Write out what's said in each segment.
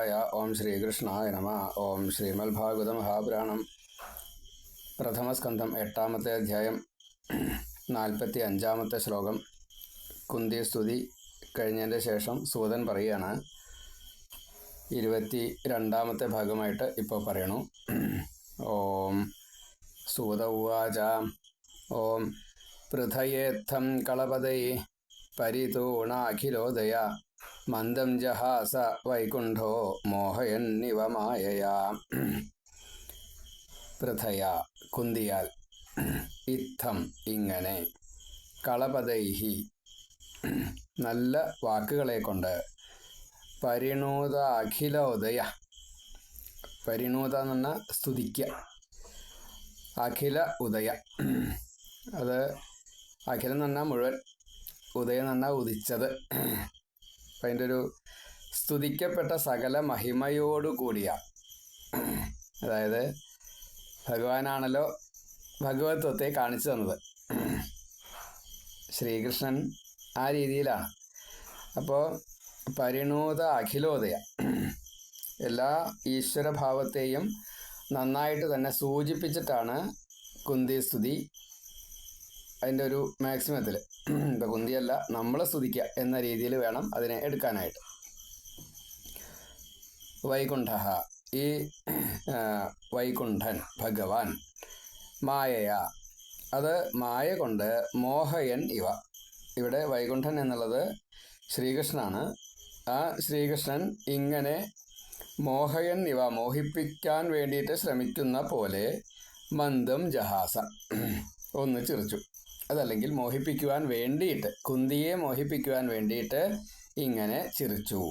വാസുദേവായ ഓം ശ്രീകൃഷ്ണായ നമ ഓം ശ്രീമൽഭാഗവത മഹാപുരാണം പ്രഥമസ്കന്ധം എട്ടാമത്തെ അധ്യായം। നാൽപ്പത്തി അഞ്ചാമത്തെ ശ്ലോകം। കുന്തി സ്തുതി കഴിഞ്ഞതിന്റെ ശേഷം സൂതൻ പറയുകയാണ്। ഇരുപത്തി രണ്ടാമത്തെ ഭാഗമായിട്ട് ഇപ്പോൾ പറയണു। ഓം സൂത ഉവാച। ഓം പൃഥയേത്ഥം കളപതൈ പരിതൂണാഖിലോദയ। മന്ദം ജഹാസ വൈകുണ്ഠോ മോഹയന്നിവ മായയാ. പ്രഥയ കുന്തിയാൽ ഇത്തം ഇങ്ങനെ കളപതൈഹി നല്ല വാക്കുകളെ കൊണ്ട് പരിണൂത അഖിലോദയ പരിണൂത എന്ന് പറഞ്ഞാൽ സ്തുതിക്കുക അഖില ഉദയ. അത് അഖിലം എന്ന് പറഞ്ഞാൽ മുഴുവൻ. ഉദയം എന്ന് പറഞ്ഞാൽ ഉദിച്ചത്. അപ്പം അതിന്റെ ഒരു സ്തുതിക്കപ്പെട്ട സകല മഹിമയോടുകൂടിയാണ് കൂടിയ അതായത് ഭഗവാനാണല്ലോ ഭഗവത്വത്തെ കാണിച്ചു തന്നത്. ശ്രീകൃഷ്ണൻ ആ രീതിയിലാണ്. അപ്പോൾ പരിണൂത അഖിലോദയ എല്ലാ ഈശ്വരഭാവത്തെയും നന്നായിട്ട് തന്നെ സൂചിപ്പിച്ചിട്ടാണ് കുന്തി സ്തുതി അതിന്റെ ഒരു മാക്സിമത്തിൽ. ഇപ്പോൾ കുന്തിയല്ല നമ്മളെ സ്തുതിക്കുക എന്ന രീതിയിൽ വേണം അതിനെ എടുക്കാനായിട്ട്. വൈകുണ്ഠ. ഈ വൈകുണ്ഠൻ ഭഗവാൻ മായയ. അത് മായ കൊണ്ട് മോഹയൻ ഇവ. ഇവിടെ വൈകുണ്ഠൻ എന്നുള്ളത് ശ്രീകൃഷ്ണനാണ്. ആ ശ്രീകൃഷ്ണൻ ഇങ്ങനെ മോഹയൻ ഇവ മോഹിപ്പിക്കാൻ വേണ്ടിയിട്ട് ശ്രമിക്കുന്ന പോലെ മന്ദം ജഹാസ. ഒന്ന് ചിറിച്ചു. അതല്ലെങ്കിൽ മോഹിപ്പിക്കുവാൻ വേണ്ടിയിട്ട് കുന്തിയെ മോഹിപ്പിക്കുവാൻ വേണ്ടിയിട്ട് ഇങ്ങനെ ചിരിച്ചു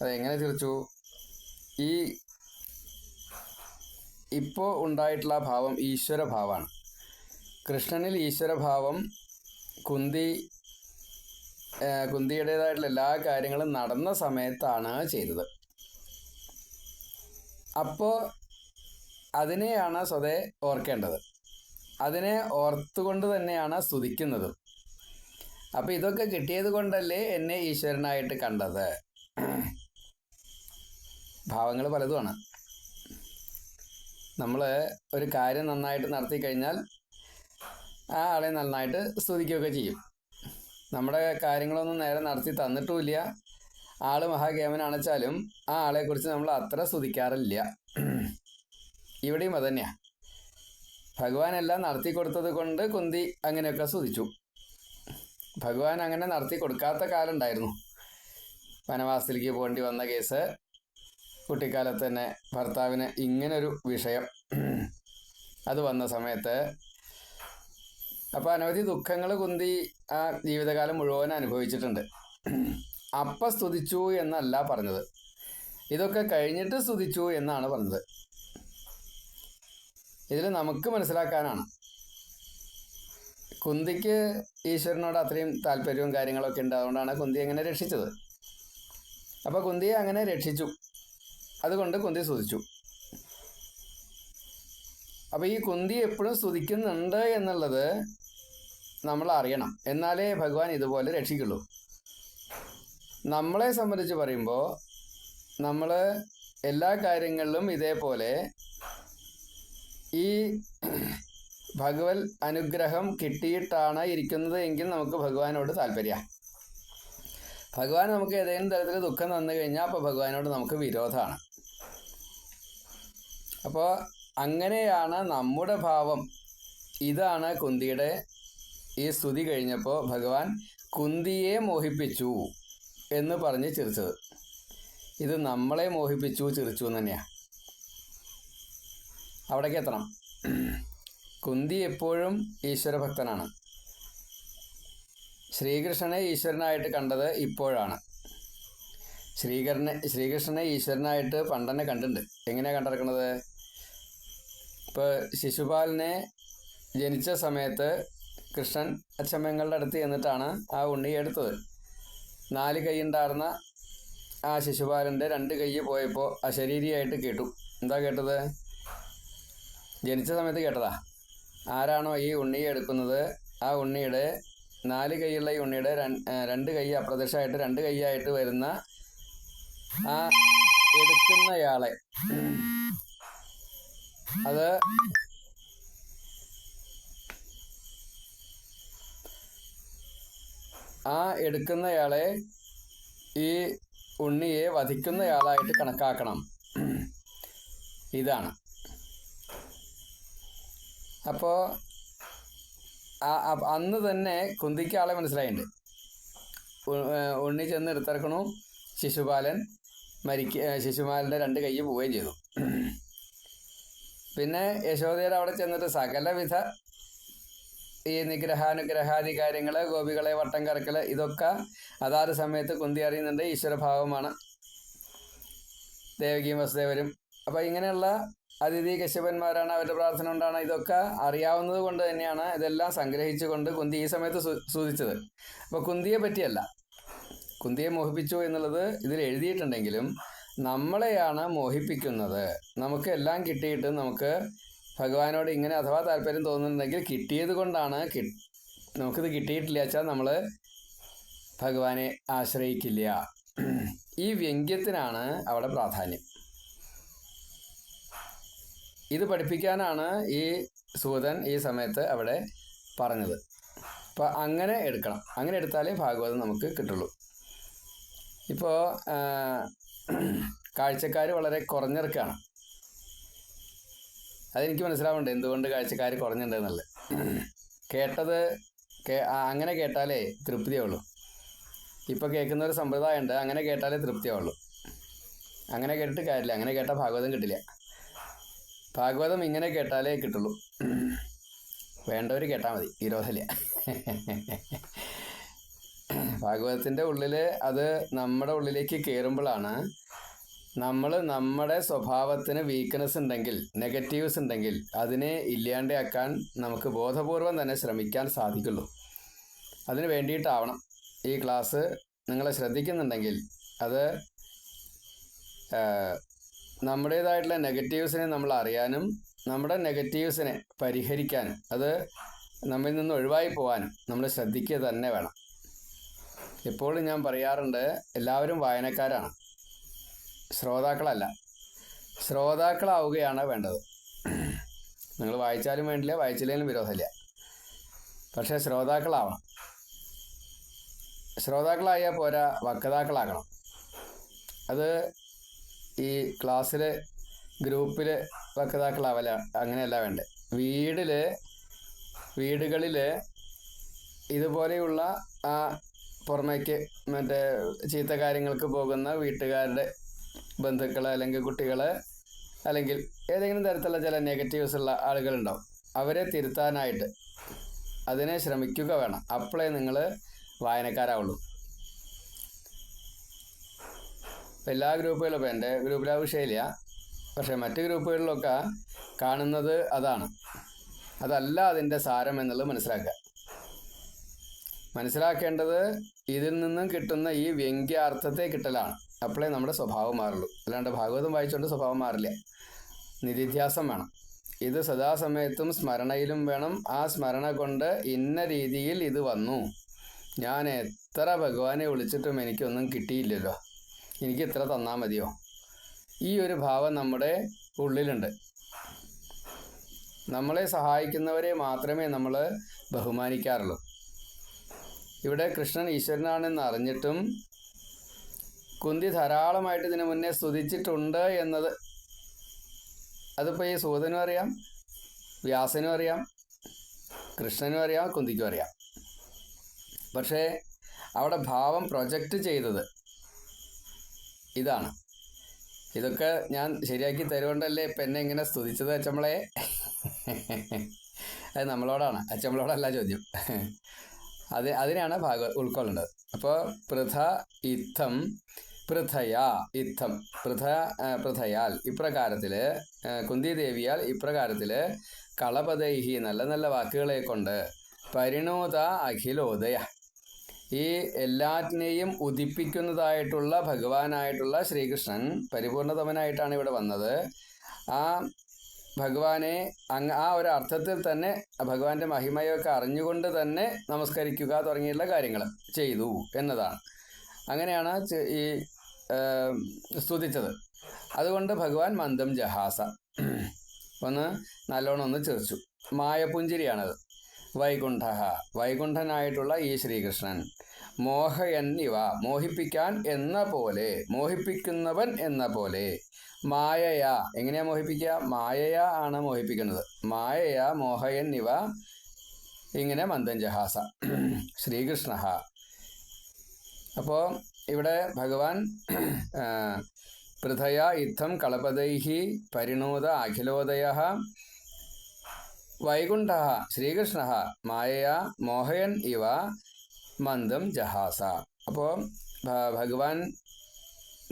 അതെങ്ങനെ ചിരിച്ചു ഈ ഇപ്പോൾ ഉണ്ടായിട്ടുള്ള ഭാവം ഈശ്വരഭാവമാണ്. കൃഷ്ണനിൽ ഈശ്വരഭാവം കുന്തി കുന്തിയുടേതായിട്ടുള്ള എല്ലാ കാര്യങ്ങളും നടന്ന സമയത്താണ് ചെയ്തത്. അപ്പോൾ അതിനെയാണ് സ്വതേ ഓർക്കേണ്ടത്. അതിനെ ഓർത്തുകൊണ്ട് തന്നെയാണ് സ്തുതിക്കുന്നത്. അപ്പം ഇതൊക്കെ കിട്ടിയത് കൊണ്ടല്ലേ എന്നെ ഈശ്വരനായിട്ട് കണ്ടത്. ഭാവങ്ങൾ പലതുമാണ്. നമ്മൾ ഒരു കാര്യം നന്നായിട്ട് നടത്തി കഴിഞ്ഞാൽ ആ ആളെ നന്നായിട്ട് സ്തുതിക്കുകയൊക്കെ ചെയ്യും. നമ്മുടെ കാര്യങ്ങളൊന്നും നേരെ നടത്തി തന്നിട്ടുമില്ല. ആൾ മഹാഗേമനാണെച്ചാലും ആ ആളെക്കുറിച്ച് നമ്മൾ അത്ര സ്തുതിക്കാറില്ല. ഇവിടെയും അതന്നെയാണ് ഭഗവാൻ എല്ലാം നടത്തി കൊടുത്തത് കൊണ്ട് കുന്തി അങ്ങനെയൊക്കെ സ്തുതിച്ചു. ഭഗവാൻ അങ്ങനെ നടത്തി കൊടുക്കാത്ത കാലം ഉണ്ടായിരുന്നു വനവാസത്തിലേക്ക് പോകേണ്ടി വന്ന കേസ് കുട്ടിക്കാലത്ത് തന്നെ ഭർത്താവിന് ഇങ്ങനൊരു വിഷയം. അത് വന്ന സമയത്ത് അപ്പോൾ അനവധി ദുഃഖങ്ങൾ കുന്തി ആ ജീവിതകാലം മുഴുവൻ അനുഭവിച്ചിട്ടുണ്ട്. അപ്പം സ്തുതിച്ചു എന്നല്ല പറഞ്ഞത്. ഇതൊക്കെ കഴിഞ്ഞിട്ട് സ്തുതിച്ചു എന്നാണ് പറഞ്ഞത്. ഇതിൽ നമുക്ക് മനസ്സിലാക്കാനാണ്. കുന്തിക്ക് ഈശ്വരനോട് അത്രയും താല്പര്യവും കാര്യങ്ങളൊക്കെ ഉണ്ട് അതുകൊണ്ടാണ് കുന്തി അങ്ങനെ രക്ഷിച്ചത്. അപ്പോൾ കുന്തിയെ അങ്ങനെ രക്ഷിച്ചു. അതുകൊണ്ട് കുന്തി സ്തുതിച്ചു. അപ്പോൾ ഈ കുന്തി എപ്പോഴും സ്തുതിക്കുന്നുണ്ട് എന്നുള്ളത് നമ്മൾ അറിയണം. എന്നാലേ ഭഗവാൻ ഇതുപോലെ രക്ഷിക്കുള്ളൂ. നമ്മളെ സംബന്ധിച്ച് പറയുമ്പോൾ നമ്മൾ എല്ലാ കാര്യങ്ങളിലും ഇതേപോലെ ഈ ഭഗവത് അനുഗ്രഹം കിട്ടിയിട്ടാണ് ഇരിക്കുന്നത് എങ്കിൽ നമുക്ക് ഭഗവാനോട് താല്പര്യം. ഭഗവാൻ നമുക്ക് ഏതെങ്കിലും തരത്തിൽ ദുഃഖം തന്നു കഴിഞ്ഞാൽ അപ്പോൾ ഭഗവാനോട് നമുക്ക് വിരോധമാണ് അപ്പോൾ അങ്ങനെയാണ് നമ്മുടെ ഭാവം. ഇതാണ് കുന്തിയുടെ ഈ സ്തുതി കഴിഞ്ഞപ്പോൾ ഭഗവാൻ കുന്തിയെ മോഹിപ്പിച്ചു എന്ന് പറഞ്ഞ് ചിരിച്ചത്. ഇത് നമ്മളെ മോഹിപ്പിച്ചു ചിരിച്ചു എന്ന് തന്നെയാണ് അവിടേക്ക് എത്തണം. കുന്തി എപ്പോഴും ഈശ്വരഭക്തനാണ്. ശ്രീകൃഷ്ണനെ ഈശ്വരനായിട്ട് കണ്ടത് ഇപ്പോഴാണ്. ശ്രീകരനെ ശ്രീകൃഷ്ണനെ ഈശ്വരനായിട്ട് പണ്ടനെ കണ്ടിട്ടുണ്ട്. എങ്ങനെയാണ് കണ്ടിരിക്കുന്നത് ഇപ്പോൾ ശിശുപാലിനെ ജനിച്ച സമയത്ത് കൃഷ്ണൻ അച്ഛമ്മങ്ങളുടെ അടുത്ത് ചെന്നിട്ടാണ് ആ ഉണ്ണി എടുത്തത്. നാല് കൈ ഉണ്ടായിരുന്ന ആ ശിശുപാലന്റെ രണ്ട് കൈ പോയപ്പോൾ അശരീരിയായിട്ട് കേട്ടു. എന്താ കേട്ടത്? ജനിച്ച സമയത്ത് കേട്ടതാ. ആരാണോ ഈ ഉണ്ണി എടുക്കുന്നത്? ആ ഉണ്ണിയുടെ നാല് കൈയുള്ള ഈ ഉണ്ണിയുടെ രണ്ട് കൈ അപ്രത്യക്ഷമായിട്ട് രണ്ട് കൈയായിട്ട് വരുന്ന ആ എടുക്കുന്നയാളെ. അത് ആ എടുക്കുന്നയാളെ ഈ ഉണ്ണിയെ വധിക്കുന്നയാളായിട്ട് കണക്കാക്കണം. ഇതാണ്. അപ്പോൾ അന്ന് തന്നെ കുന്തിക്ക് ആളെ മനസ്സിലായിട്ടുണ്ട് ഉണ്ണി ചെന്ന് എടുത്തിറക്കണു. ശിശുപാലൻ മരിക്ക ശിശുപാലന്റെ രണ്ട് കൈ പോവുകയും ചെയ്തു. പിന്നെ യശോദയുടെ അവിടെ ചെന്നിട്ട് സകലവിധ ഈ നിഗ്രഹാനുഗ്രഹാദി കാര്യങ്ങൾ ഗോപികളെ വട്ടം കറക്കൽ ഇതൊക്കെ അതാത് സമയത്ത് കുന്തി അറിയുന്നുണ്ട്. ഈശ്വരഭാവമാണ്. ദേവകിയും വസുദേവരും. അപ്പോൾ ഇങ്ങനെയുള്ള അതിഥി കശ്യപന്മാരാണ് അവരുടെ പ്രാർത്ഥന കൊണ്ടാണ് ഇതൊക്കെ അറിയാവുന്നത് കൊണ്ട് തന്നെയാണ് ഇതെല്ലാം സംഗ്രഹിച്ചുകൊണ്ട് കുന്തി ഈ സമയത്ത് സൂചിച്ചത്. അപ്പോൾ കുന്തിയെ പറ്റിയല്ല. കുന്തിയെ മോഹിപ്പിച്ചു എന്നുള്ളത് ഇതിൽ എഴുതിയിട്ടുണ്ടെങ്കിലും നമ്മളെയാണ് മോഹിപ്പിക്കുന്നത്. നമുക്ക് എല്ലാം കിട്ടിയിട്ട് നമുക്ക് ഭഗവാനോട് ഇങ്ങനെ അഥവാ താല്പര്യം തോന്നുന്നുണ്ടെങ്കിൽ കിട്ടിയത് കൊണ്ടാണ് കി നമുക്കിത് കിട്ടിയിട്ടില്ല വെച്ചാൽ നമ്മൾ ഭഗവാനെ ആശ്രയിക്കില്ല. ഈ വ്യംഗ്യത്തിനാണ് അവിടെ പ്രാധാന്യം. ഇത് പഠിപ്പിക്കാനാണ് ഈ സൂതൻ ഈ സമയത്ത് അവിടെ പറഞ്ഞത്. അപ്പോൾ അങ്ങനെ എടുക്കണം. അങ്ങനെ എടുത്താലേ ഭാഗവതം നമുക്ക് കിട്ടുള്ളൂ. ഇപ്പോൾ കാഴ്ചക്കാർ വളരെ കുറഞ്ഞിറക്കാണ്. അതെനിക്ക് മനസ്സിലാവുന്നുണ്ട് എന്തുകൊണ്ട് കാഴ്ചക്കാർ കുറഞ്ഞിട്ടുണ്ടെന്നല്ല കേട്ടത് അങ്ങനെ കേട്ടാലേ തൃപ്തിയുള്ളൂ. ഇപ്പോൾ കേൾക്കുന്ന ഒരു സമ്പ്രദായമുണ്ട് അങ്ങനെ കേട്ടാലേ തൃപ്തിയാവുള്ളൂ അങ്ങനെ കേട്ടിട്ട് കാര്യമില്ല അങ്ങനെ കേട്ടാൽ ഭാഗവതം കിട്ടില്ല. ഭാഗവതം ഇങ്ങനെ കേട്ടാലേ കിട്ടുള്ളൂ. വേണ്ടവർ കേട്ടാൽ മതി വിരോധമില്ല. ഭാഗവതത്തിന്റെ ഉള്ളിൽ അത് നമ്മുടെ ഉള്ളിലേക്ക് കയറുമ്പോഴാണ് നമ്മൾ നമ്മുടെ സ്വഭാവത്തിന് വീക്ക്നെസ് ഉണ്ടെങ്കിൽ നെഗറ്റീവ്സ് ഉണ്ടെങ്കിൽ അതിനെ ഇല്ലാണ്ടാക്കാൻ നമുക്ക് ബോധപൂർവം തന്നെ ശ്രമിക്കാൻ സാധിക്കുള്ളൂ. അതിന് വേണ്ടിയിട്ടാവണം. ഈ ക്ലാസ് നിങ്ങളെ ശ്രദ്ധിക്കുന്നുണ്ടെങ്കിൽ അത് നമ്മുടേതായിട്ടുള്ള നെഗറ്റീവ്സിനെ നമ്മൾ അറിയാനും നമ്മുടെ നെഗറ്റീവ്സിനെ പരിഹരിക്കാനും അത് നമ്മിൽ നിന്ന് ഒഴിവായി പോകാനും നമ്മൾ ശ്രദ്ധിക്കുക തന്നെ വേണം. എപ്പോഴും ഞാൻ പറയാറുണ്ട് എല്ലാവരും വായനക്കാരാണ്. ശ്രോതാക്കളല്ല. ശ്രോതാക്കളാവുകയാണ് വേണ്ടത്. നിങ്ങൾ വായിച്ചാലും വേണ്ടില്ല വായിച്ചില്ലെങ്കിലും വിരോധമില്ല. പക്ഷേ ശ്രോതാക്കളാവണം. ശ്രോതാക്കളായാൽ പോരാ വക്താക്കളാകണം. അത് ഈ ക്ലാസ്സിൽ ഗ്രൂപ്പിൽ വക്താക്കളാവല അങ്ങനെയല്ല വേണ്ടേ. വീടിൽ വീടുകളിൽ ഇതുപോലെയുള്ള ആ പുറമേക്ക് മറ്റേ ചീത്ത കാര്യങ്ങൾക്ക് പോകുന്ന വീട്ടുകാരുടെ ബന്ധുക്കൾ അല്ലെങ്കിൽ കുട്ടികൾ അല്ലെങ്കിൽ ഏതെങ്കിലും തരത്തിലുള്ള ചില നെഗറ്റീവ്സ് ഉള്ള ആളുകളുണ്ടാവും. അവരെ തിരുത്താനായിട്ട് അതിനെ ശ്രമിക്കുക വേണം. അപ്പോഴേ നിങ്ങൾ വായനക്കാരാവുള്ളൂ. ഇപ്പം എല്ലാ ഗ്രൂപ്പുകളും ഇപ്പം എന്റെ ഗ്രൂപ്പിൽ ആ വിഷയമില്ല പക്ഷേ മറ്റ് ഗ്രൂപ്പുകളിലൊക്കെ കാണുന്നത് അതാണ്. അതല്ല അതിന്റെ സാരം എന്നുള്ളത് മനസ്സിലാക്കുക. മനസ്സിലാക്കേണ്ടത് ഇതിൽ നിന്നും കിട്ടുന്ന ഈ വ്യംഗ്യാർത്ഥത്തെ കിട്ടലാണ്. അപ്പോഴേ നമ്മുടെ സ്വഭാവം മാറുള്ളൂ. അല്ലാണ്ട് ഭാഗവതം വായിച്ചുകൊണ്ട് സ്വഭാവം മാറില്ല. നിധിധ്യാസം വേണം. ഇത് സദാസമയത്തും സ്മരണയിലും വേണം. ആ സ്മരണ കൊണ്ട് ഇന്ന രീതിയിൽ ഇത് വന്നു. ഞാൻ എത്ര ഭഗവാനെ വിളിച്ചിട്ടും എനിക്കൊന്നും കിട്ടിയില്ലല്ലോ. എനിക്ക് ഇത്ര തന്നാൽ മതിയോ? ഈ ഒരു ഭാവം നമ്മുടെ ഉള്ളിലുണ്ട്. നമ്മളെ സഹായിക്കുന്നവരെ മാത്രമേ നമ്മൾ ബഹുമാനിക്കാറുള്ളൂ. ഇവിടെ കൃഷ്ണൻ ഈശ്വരനാണെന്ന് അറിഞ്ഞിട്ടും കുന്തി ധാരാളമായിട്ട് ഇതിനു മുന്നേ സ്തുതിച്ചിട്ടുണ്ട് എന്നത് അതിപ്പോൾ ഈ സൂതനും അറിയാം വ്യാസനും അറിയാം കൃഷ്ണനും അറിയാം കുന്തിക്കും അറിയാം. പക്ഷേ അവിടെ ഭാവം പ്രൊജക്റ്റ് ചെയ്തത് ഇതാണ്. ഇതൊക്കെ ഞാൻ ശരിയാക്കി തരുകൊണ്ടല്ലേ ഇപ്പം എന്നെ ഇങ്ങനെ സ്തുതിച്ചത് അച്ചമ്മളെ? അത് നമ്മളോടാണ്. അച്ചമ്മളോടല്ല ചോദ്യം. അത് അതിനാണ് ഭാഗ ഉൾക്കൊള്ളേണ്ടത് അപ്പോൾ പൃഥ ഇത്തം പൃഥയാ ഇത്തം പൃഥ പൃഥയാൽ ഇപ്രകാരത്തിൽ കുന്തിദേവിയാൽ ഇപ്രകാരത്തിൽ കളപതൈഹി നല്ല നല്ല വാക്കുകളെ കൊണ്ട് പരിണോത അഖിലോദയ. ഈ എല്ലാറ്റിനെയും ഉദിപ്പിക്കുന്നതായിട്ടുള്ള ഭഗവാനായിട്ടുള്ള ശ്രീകൃഷ്ണൻ പരിപൂർണതമനായിട്ടാണ് ഇവിടെ വന്നത്. ആ ഭഗവാനെ അങ്ങ് ആ ഒരു അർത്ഥത്തിൽ തന്നെ ഭഗവാന്റെ മഹിമയൊക്കെ അറിഞ്ഞുകൊണ്ട് തന്നെ നമസ്കരിക്കുക തുടങ്ങിയുള്ള കാര്യങ്ങൾ ചെയ്തു എന്നതാണ്. അങ്ങനെയാണ് ഈ സ്തുതിച്ചത്. അതുകൊണ്ട് ഭഗവാൻ മന്ദം ജഹാസ. ഒന്ന് നല്ലോണം ഒന്ന് ചിരിച്ചു മായപുഞ്ചിരിയാണത്. വൈകുണ്ഠ. വൈകുണ്ഠനായിട്ടുള്ള ഈ ശ്രീകൃഷ്ണൻ മോഹ എന്നിവ മോഹിപ്പിക്കാൻ എന്ന പോലെ മോഹിപ്പിക്കുന്നവൻ എന്ന പോലെ. മായയാ എങ്ങനെയാ മോഹിപ്പിക്കുക? മായയാ ആണ് മോഹിപ്പിക്കുന്നത്. മായയാ മോഹ എന്നിവ ഇങ്ങനെ മന്ദഞ്ചഹാസ. ശ്രീകൃഷ്ണ. അപ്പോൾ ഇവിടെ ഭഗവാൻ പൃഥയ യുദ്ധം കളപതൈഹി പരിണോദ അഖിലോദയ വൈകുണ്ഠ ശ്രീകൃഷ്ണ മായയ മോഹയൻ ഇവ മന്ദം ജഹാസ. അപ്പോൾ ഭഗവാൻ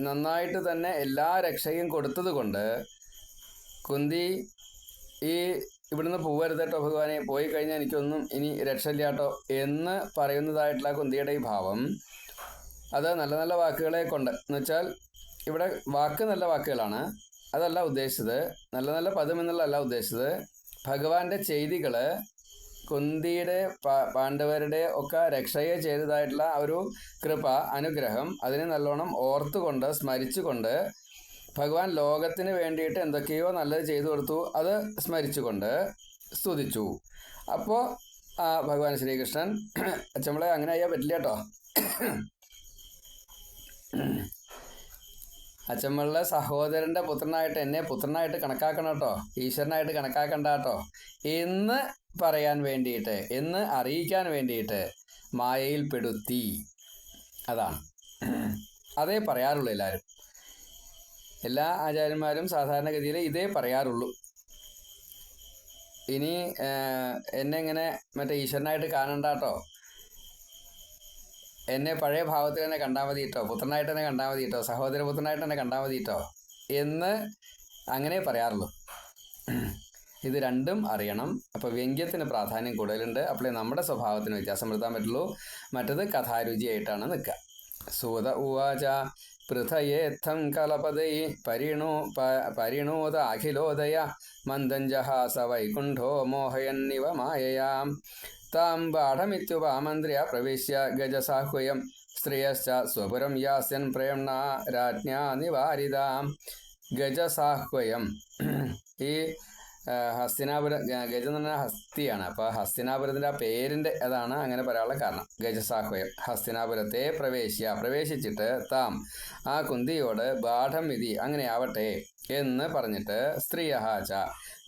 നന്നായിട്ട് തന്നെ എല്ലാ രക്ഷയും കൊടുത്തത് കൊണ്ട് കുന്തി ഈ ഇവിടുന്ന് പോവരുത് കേട്ടോ ഭഗവാനെ. പോയി കഴിഞ്ഞാൽ എനിക്കൊന്നും ഇനി രക്ഷയില്ലാട്ടോ എന്ന് പറയുന്നതായിട്ടുള്ള കുന്തിയുടെ ഈ ഭാവം. അത് നല്ല നല്ല വാക്കുകളെ കൊണ്ട് എന്ന് വെച്ചാൽ ഇവിടെ വാക്ക് നല്ല വാക്കുകളാണ്. അതല്ല ഉദ്ദേശിച്ചത്. നല്ല നല്ല പദം എന്നുള്ളതല്ല ഉദ്ദേശിച്ചത്. ഭഗവാന്റെ ചെയ്തികൾ കുന്തിയുടെ പാണ്ഡവരുടെ ഒക്കെ രക്ഷയെ ചെയ്തതായിട്ടുള്ള ഒരു കൃപ അനുഗ്രഹം അതിനെ നല്ലോണം ഓർത്തുകൊണ്ട് സ്മരിച്ചുകൊണ്ട് ഭഗവാൻ ലോകത്തിന് വേണ്ടിയിട്ട് എന്തൊക്കെയോ നല്ലത് ചെയ്തു കൊടുത്തു. അത് സ്മരിച്ചുകൊണ്ട് സ്തുതിച്ചു. അപ്പോൾ ഭഗവാൻ ശ്രീകൃഷ്ണൻ അച്ഛമ്മളെ അങ്ങനെ അയ്യാൻ പറ്റില്ല കേട്ടോ. അച്ഛമ്മളുടെ സഹോദരന്റെ പുത്രനായിട്ട് എന്നെ പുത്രനായിട്ട് കണക്കാക്കണം കേട്ടോ. ഈശ്വരനായിട്ട് കണക്കാക്കണ്ട കേട്ടോ. എന്ന് പറയാൻ വേണ്ടിയിട്ട് എന്ന് അറിയിക്കാൻ വേണ്ടിയിട്ട് മായയിൽ പെടുത്തി. അതാണ്. അതേ പറയാറുള്ളൂ എല്ലാവരും എല്ലാ ആചാര്യന്മാരും സാധാരണഗതിയിൽ ഇതേ പറയാറുള്ളൂ. ഇനി എന്നെ ഇങ്ങനെ മറ്റേ ഈശ്വരനായിട്ട് കാണണ്ട കേട്ടോ. എന്നെ പഴയ ഭാവത്തിൽ തന്നെ കണ്ടാൽ മതി കേട്ടോ പുത്രനായിട്ട് തന്നെ കണ്ടാൽ മതി കേട്ടോ സഹോദരപുത്രനായിട്ട് തന്നെ കണ്ടാൽ മതി കേട്ടോ എന്ന് അങ്ങനെ പറയാറുള്ളൂ. ഇത് രണ്ടും അറിയണം. അപ്പോൾ വ്യംഗ്യത്തിന് പ്രാധാന്യം കൂടുതലുണ്ട്. അപ്പോഴേ നമ്മുടെ സ്വഭാവത്തിന് വ്യത്യാസം വരുത്താൻ പറ്റുള്ളൂ. മറ്റത് കഥാരുചിയായിട്ടാണ് നിൽക്കുക. സൂത ഉവാച പൃഥയേത്ഥം കലപതൈ പരിണോ പരിണോദ അഖിലോദയ മന്ദഞ്ജഹാസ വൈകുണ്ഠോ മോഹയന്നിവ മായയാം. താം ബാഠമിത്യുപാമന്ത്ര്യ പ്രവേശ്യ ഗജസാഹുയം. സ്ത്രിയശ്ച സ്വപുരം യാസ്യൻ പ്രേംണ രാജ്ഞാ നിവാരിതാം. ഗജസാഹ്വയം ഈ ഹസ്തിനാപുരം ഗജ എന്ന് പറഞ്ഞാൽ ഹസ്തിയാണ്. അപ്പോൾ ഹസ്തിനാപുരത്തിന്റെ ആ പേരിന്റെ അതാണ് അങ്ങനെ പറയാനുള്ള കാരണം. ഗജസാഹ്വയം ഹസ്തിനാപുരത്തെ പ്രവേശിയ. പ്രവേശിച്ചിട്ട് താം ആ കുന്തിയോട് ബാഠം വിധി അങ്ങനെ ആവട്ടെ എന്ന് പറഞ്ഞിട്ട് സ്ത്രീയഹാച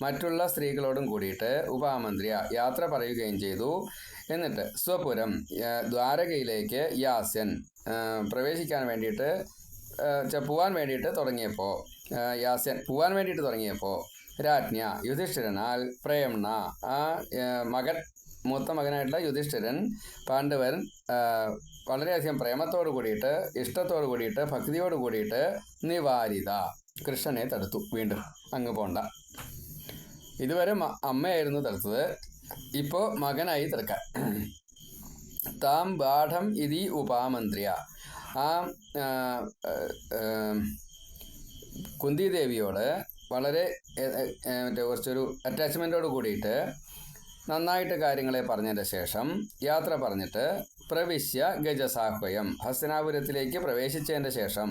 മറ്റുള്ള സ്ത്രീകളോടും കൂടിയിട്ട് ഉപാമന്ത്രിയ യാത്ര പറയുകയും ചെയ്തു. എന്നിട്ട് സ്വപുരം ദ്വാരകയിലേക്ക് യാസ്യൻ പ്രവേശിക്കാൻ വേണ്ടിയിട്ട് പോവാൻ വേണ്ടിയിട്ട് തുടങ്ങിയപ്പോൾ യാസ്യൻ പോവാൻ വേണ്ടിയിട്ട് തുടങ്ങിയപ്പോൾ രാജ്ഞ യുധിഷ്ഠിരനാൽ പ്രേംണ ആ മകൻ മൂത്ത മകനായിട്ടുള്ള യുധിഷ്ഠിരൻ പാണ്ഡവൻ വളരെയധികം പ്രേമത്തോട് കൂടിയിട്ട് ഇഷ്ടത്തോട് കൂടിയിട്ട് ഭക്തിയോട് കൂടിയിട്ട് നിവാരിത. കൃഷ്ണനെ തടുത്തു. വീണ്ടും അങ്ങ് പോണ്ട. ഇതുവരെ അമ്മയായിരുന്നു തടുത്തത്. ഇപ്പോൾ മകനായി തടുക്കാൻ താം ബാഠം ഇതി ഉപാമന്ത്രിയ. ആ കുന്തിദേവിയോട് വളരെ മറ്റേ കുറച്ചൊരു അറ്റാച്ച്മെന്റോട് കൂടിയിട്ട് നന്നായിട്ട് കാര്യങ്ങളെ പറഞ്ഞതിന്റെ ശേഷം യാത്ര പറഞ്ഞിട്ട് പ്രവിശ്യ ഗജസാഹ്വയം ഹസ്തനാപുരത്തിലേക്ക് പ്രവേശിച്ചതിന്റെ ശേഷം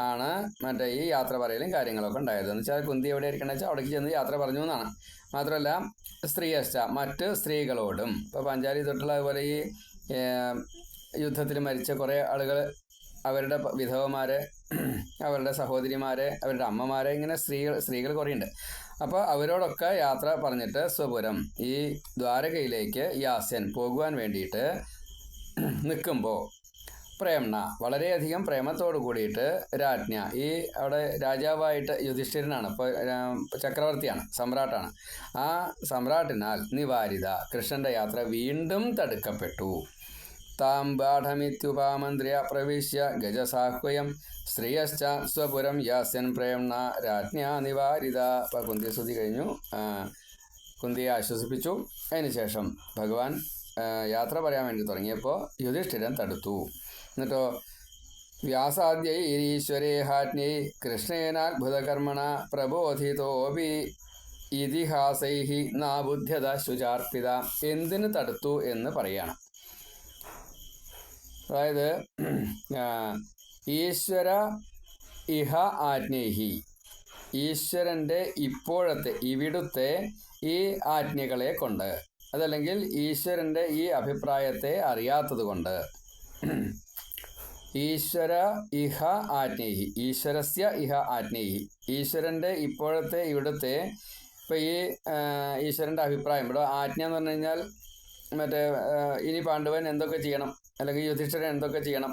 ആണ് മറ്റേ ഈ യാത്ര പറയലും കാര്യങ്ങളൊക്കെ ഉണ്ടായത്. എന്ന് വെച്ചാൽ കുന്തി എവിടെ ഇരിക്കണമെന്ന് വെച്ചാൽ അവിടേക്ക് ചെന്ന് യാത്ര പറഞ്ഞു എന്നാണ്. മാത്രമല്ല സ്ത്രീയശ്ച മറ്റ് സ്ത്രീകളോടും ഇപ്പോൾ പഞ്ചാരി തൊട്ടുള്ള അതുപോലെ ഈ യുദ്ധത്തിൽ മരിച്ച കുറേ ആളുകൾ അവരുടെ വിധവമാരെ അവരുടെ സഹോദരിമാരെ അവരുടെ അമ്മമാരെ ഇങ്ങനെ സ്ത്രീകൾ സ്ത്രീകൾ കുറേയുണ്ട്. അപ്പോൾ അവരോടൊക്കെ യാത്ര പറഞ്ഞിട്ട് സ്വപുരം ഈ ദ്വാരകയിലേക്ക് യാസ്യൻ പോകുവാൻ വേണ്ടിയിട്ട് നിൽക്കുമ്പോൾ പ്രേംണ വളരെയധികം പ്രേമത്തോട് കൂടിയിട്ട് രാജ്ഞ ഈ അവിടെ രാജാവായിട്ട് യുധിഷ്ഠിരനാണ് ഇപ്പോൾ ചക്രവർത്തിയാണ് സമ്രാട്ടാണ്. ആ സമ്രാട്ടിനാൽ നിവാരിത കൃഷ്ണന്റെ യാത്ര വീണ്ടും തടുക്കപ്പെട്ടു. താം ബാഠമിത്യുപാമന്ത്ര്യ പ്രവിശ്യ ഗജസാഹ്വയം. ശ്രീയശ്ച സ്വപുരം യാസ്യൻ പ്രേംണ രാജ്ഞ നിവാരിത. അപ്പോൾ കുന്തി സ്തുതി കഴിഞ്ഞു. കുന്തിയെ ആശ്വസിപ്പിച്ചു. അതിനുശേഷം ഭഗവാൻ യാത്ര പറയാൻ വേണ്ടി തുടങ്ങിയപ്പോൾ യുധിഷ്ഠിരൻ തടുത്തു. എന്നിട്ടോ വ്യാസാദ്യൈ ഈശ്വരേഹാജ്ഞൈ കൃഷ്ണേനാത്ഭുതകർമ്മണ പ്രബോധിതോപി ഇതിഹാസൈ നാബുദ്ധ്യത ശുചാർപ്പിത. എന്തിന് തടുത്തു എന്ന് പറയാണ്. അതായത് ഈശ്വര ഇഹ ആജ്ഞേഹി. ഈശ്വരന്റെ ഇപ്പോഴത്തെ ഇവിടുത്തെ ഈ ആജ്ഞകളെ കൊണ്ട് അതല്ലെങ്കിൽ ഈശ്വരന്റെ ഈ അഭിപ്രായത്തെ അറിയാത്തത് കൊണ്ട്. ഈശ്വര ഇഹ ആജ്ഞേഹി. ഈശ്വരസ്യ ഇഹ ആജ്ഞേഹി. ഈശ്വരന്റെ ഇപ്പോഴത്തെ ഇവിടുത്തെ ഇപ്പോൾ ഈ ഈശ്വരന്റെ അഭിപ്രായം. ഇവിടെ ആജ്ഞ എന്ന് പറഞ്ഞു കഴിഞ്ഞാൽ മറ്റേ ഇനി പാണ്ഡവൻ എന്തൊക്കെ ചെയ്യണം? അല്ലെങ്കിൽ യുധിഷ്ഠിരൻ എന്തൊക്കെ ചെയ്യണം?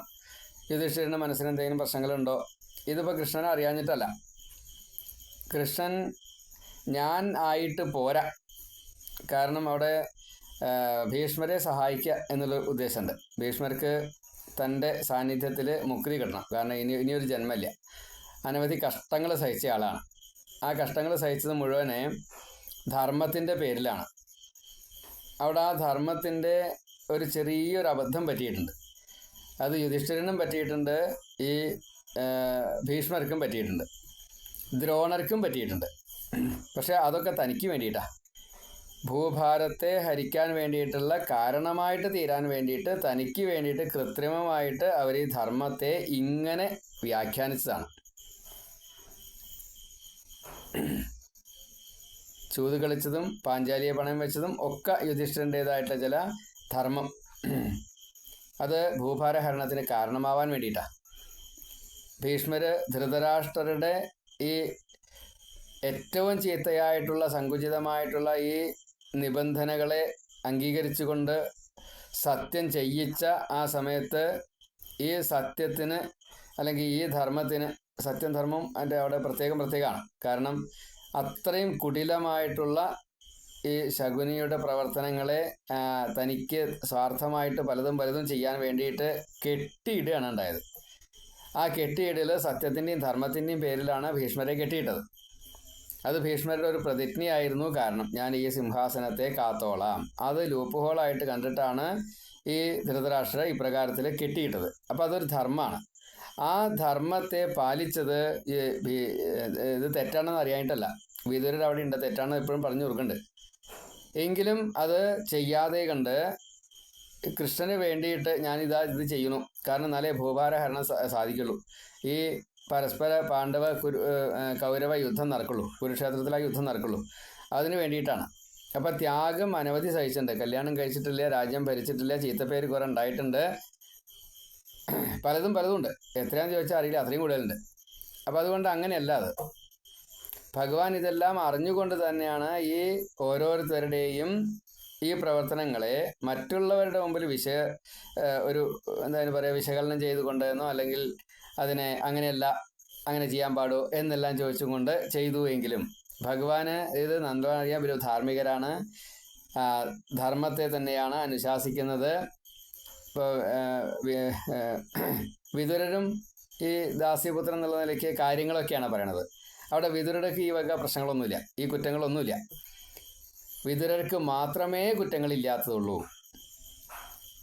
യുധിഷ്ഠിരന്റെ മനസ്സിന് എന്തെങ്കിലും പ്രശ്നങ്ങളുണ്ടോ? ഇതിപ്പോൾ കൃഷ്ണനെ അറിയാഞ്ഞിട്ടല്ല. കൃഷ്ണൻ ഞാൻ ആയിട്ട് പോരാ. കാരണം അവിടെ ഭീഷ്മരെ സഹായിക്കുക എന്നുള്ള ഉദ്ദേശമുണ്ട്. ഭീഷ്മർക്ക് തന്റെ സാന്നിധ്യത്തിൽ മുക്തി കിട്ടണം. കാരണം ഇനി ഇനിയൊരു ജന്മമില്ല. അനവധി കഷ്ടങ്ങൾ സഹിച്ച ആളാണ്. ആ കഷ്ടങ്ങൾ സഹിച്ചത് മുഴുവനെ ധർമ്മത്തിന്റെ പേരിലാണ്. അവിടെ ആ ധർമ്മത്തിന്റെ ഒരു ചെറിയൊരു അബദ്ധം പറ്റിയിട്ടുണ്ട്. അത് യുധിഷ്ഠിരനും പറ്റിയിട്ടുണ്ട് ഈ ഭീഷ്മർക്കും പറ്റിയിട്ടുണ്ട്. ദ്രോണർക്കും പറ്റിയിട്ടുണ്ട്. പക്ഷേ അതൊക്കെ തനിക്ക് വേണ്ടിയിട്ടാണ് ഭൂഭാരത്തെ ഹരിക്കാൻ വേണ്ടിയിട്ടുള്ള കാരണമായിട്ട് തീരാൻ വേണ്ടിയിട്ട് തനിക്ക് വേണ്ടിയിട്ട് കൃത്രിമമായിട്ട് അവർ ഈ ധർമ്മത്തെ ഇങ്ങനെ വ്യാഖ്യാനിച്ചതാണ്. ചൂത് കളിച്ചതും പാഞ്ചാലിയെ പണയം വെച്ചതും ഒക്കെ യുധിഷ്ഠിരന്റെതായിട്ടുള്ള ചില ധർമ്മം. അത് ഭൂഭാരഹരണത്തിന് കാരണമാവാൻ വേണ്ടിയിട്ടാണ് ഭീഷ്മര് ധൃതരാഷ്ട്രരുടെ ഈ ഏറ്റവും ചീത്തയായിട്ടുള്ള സങ്കുചിതമായിട്ടുള്ള ഈ നിബന്ധനകളെ അംഗീകരിച്ചുകൊണ്ട് സത്യം ചെയ്യിച്ച ആ സമയത്ത് ഈ സത്യത്തിന് അല്ലെങ്കിൽ ഈ ധർമ്മത്തിന് സത്യം ധർമ്മം അതിന്റെ അവിടെ പ്രത്യേകം പ്രത്യേകമാണ്. കാരണം അത്രയും കുടിലമായിട്ടുള്ള ഈ ശകുനിയുടെ പ്രവർത്തനങ്ങളെ തനിക്ക് സ്വാർത്ഥമായിട്ട് പലതും പലതും ചെയ്യാൻ വേണ്ടിയിട്ട് കെട്ടിയിടുകയാണ് ഉണ്ടായത്. ആ കെട്ടിയിടൽ സത്യത്തിന്റെയും ധർമ്മത്തിന്റെയും പേരിലാണ് ഭീഷ്മരെ കെട്ടിയിട്ടത്. അത് ഭീഷ്മരുടെ ഒരു പ്രതിജ്ഞയായിരുന്നു കാരണം ഞാൻ ഈ സിംഹാസനത്തെ കാത്തോളാം. അത് ലൂപ്പ് ഹോളായിട്ട് കണ്ടിട്ടാണ് ഈ ധൃതരാഷ്ട്ര ഇപ്രകാരത്തിൽ കെട്ടിയിട്ടത്. അപ്പോൾ അതൊരു ധർമ്മമാണ്. ആ ധർമ്മത്തെ പാലിച്ചത് ഇത് തെറ്റാണെന്ന് അറിയാനായിട്ടല്ല വിതുരർ അവിടെ ഉണ്ട് തെറ്റാണെന്ന് എപ്പോഴും പറഞ്ഞു കൊടുക്കുന്നുണ്ട് എങ്കിലും അത് ചെയ്യാതെ കണ്ട് കൃഷ്ണന് വേണ്ടിയിട്ട് ഞാൻ ഞാനിതാ ഇത് ചെയ്യുന്നു. കാരണം എന്നാലേ ഭൂഭാരഹരണം സാധിക്കുള്ളൂ. ഈ പരസ്പര പാണ്ഡവ കുരു കൗരവ യുദ്ധം നടക്കുള്ളൂ. കുരുക്ഷേത്രത്തിൽ ആ യുദ്ധം നടക്കുള്ളൂ. അതിന് വേണ്ടിയിട്ടാണ്. അപ്പം ത്യാഗം അനവധി സഹിച്ചിട്ടുണ്ട്. കല്യാണം കഴിച്ചിട്ടില്ല രാജ്യം ഭരിച്ചിട്ടില്ല ചീത്തപ്പേര് കുറെ ഉണ്ടായിട്ടുണ്ട്. പലതും പലതും ഉണ്ട്. എത്രയാണെന്ന് ചോദിച്ചാൽ അറിയില്ല. അത്രയും കൂടുതലുണ്ട്. അപ്പം അതുകൊണ്ട് അങ്ങനെയല്ല അത്. ഭഗവാൻ ഇതെല്ലാം അറിഞ്ഞുകൊണ്ട് തന്നെയാണ് ഈ ഓരോരുത്തരുടെയും ഈ പ്രവർത്തനങ്ങളെ മറ്റുള്ളവരുടെ മുമ്പിൽ വിശ ഒരു എന്താ പറയുക വിശകലനം ചെയ്തുകൊണ്ട് എന്നോ അല്ലെങ്കിൽ അതിനെ അങ്ങനെയല്ല അങ്ങനെ ചെയ്യാൻ പാടോ എന്നെല്ലാം ചോദിച്ചും കൊണ്ട് ചെയ്തു എങ്കിലും ഭഗവാന് ഇത് നന്ദൻ അറിയാൻ ഒരു ധാർമ്മികരാണ് ധർമ്മത്തെ തന്നെയാണ് അനുശാസിക്കുന്നത്. ഇപ്പോൾ വിതുരരും ഈ ദാസ്യപുത്രൻ എന്നുള്ള നിലയ്ക്ക് കാര്യങ്ങളൊക്കെയാണ് പറയണത്. അവിടെ വിതുരർക്ക് ഈ വക പ്രശ്നങ്ങളൊന്നുമില്ല. ഈ കുറ്റങ്ങളൊന്നുമില്ല. വിതുരർക്ക് മാത്രമേ കുറ്റങ്ങളില്ലാത്തതുള്ളൂ.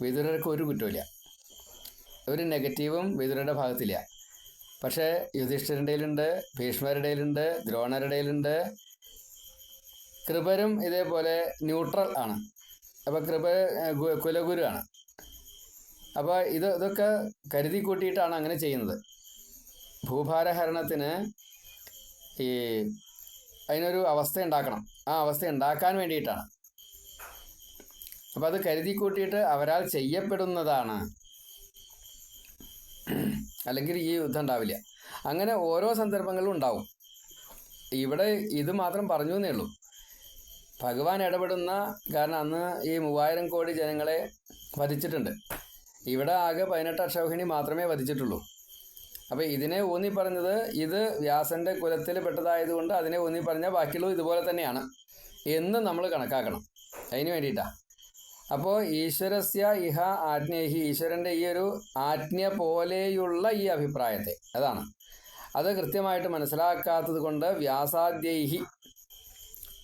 വിതുരർക്ക് ഒരു കുറ്റമില്ല ഒരു നെഗറ്റീവും വിതുരയുടെ ഭാഗത്തില്ല. പക്ഷേ യുധിഷ്ഠിരന്റെയിലുണ്ട് ഭീഷ്മരുടെയിലുണ്ട് ദ്രോണരുടെയിലുണ്ട് കൃപരും ഇതേപോലെ ന്യൂട്രൽ ആണ്. അപ്പോൾ കൃപ കുലഗുരുവാണ് അപ്പോൾ ഇത് ഇതൊക്കെ കരുതി കൂട്ടിയിട്ടാണ് അങ്ങനെ ചെയ്യുന്നത്. ഭൂഭാരഹരണത്തിന് ഈ അതിനൊരു അവസ്ഥ ഉണ്ടാക്കണം. ആ അവസ്ഥ ഉണ്ടാക്കാൻ വേണ്ടിയിട്ടാണ്. അപ്പം അത് കരുതി കൂട്ടിയിട്ട് അവരാൽ ചെയ്യപ്പെടുന്നതാണ്. അല്ലെങ്കിൽ ഈ യുദ്ധം ഉണ്ടാവില്ല. അങ്ങനെ ഓരോ സന്ദർഭങ്ങളിലും ഉണ്ടാവും. ഇവിടെ ഇത് മാത്രം പറഞ്ഞു എന്നേ ഉള്ളൂ. ഭഗവാൻ ഇടപെടുന്ന കാരണം അന്ന് ഈ മൂവായിരം കോടി ജനങ്ങളെ വധിച്ചിട്ടുണ്ട്. ഇവിടെ ആകെ പതിനെട്ട് അക്ഷൗഹിണി മാത്രമേ വധിച്ചിട്ടുള്ളൂ. അപ്പോൾ ഇതിനെ ഊന്നി പറഞ്ഞത് ഇത് വ്യാസന്റെ കുലത്തിൽ പെട്ടതായതുകൊണ്ട് അതിനെ ഊന്നി പറഞ്ഞാൽ ബാക്കിയുള്ളത് ഇതുപോലെ തന്നെയാണ് എന്ന് നമ്മൾ കണക്കാക്കണം. അതിന് വേണ്ടിയിട്ടാണ് അപ്പോൾ ഈശ്വരസ്യ ഇഹ ആജ്ഞേഹി. ഈശ്വരന്റെ ഈ ഒരു ആജ്ഞ പോലെയുള്ള ഈ അഭിപ്രായത്തെ. അതാണ്. അത് കൃത്യമായിട്ട് മനസ്സിലാക്കാത്തത് കൊണ്ട് വ്യാസാദ്യൈഹി